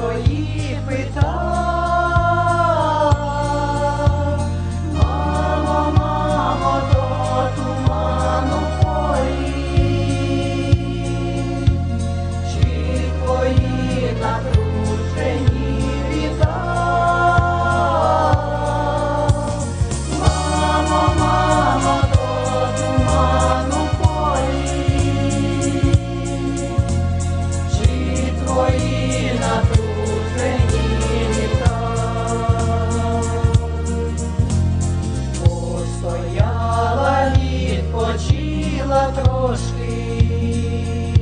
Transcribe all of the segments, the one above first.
свої питання. трошки,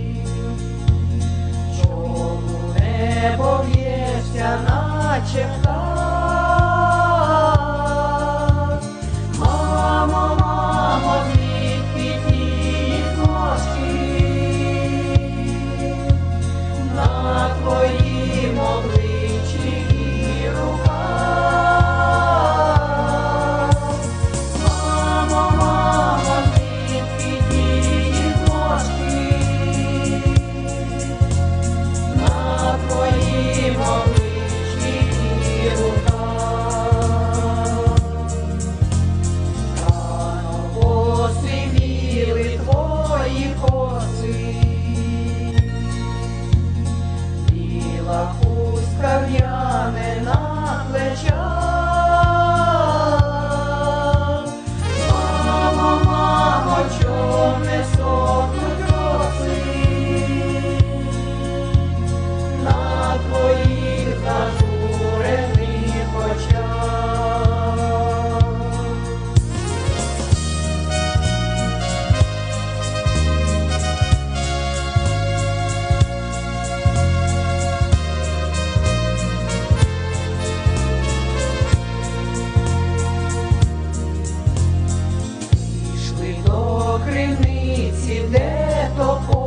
чому не пов'єшся, наче. of 더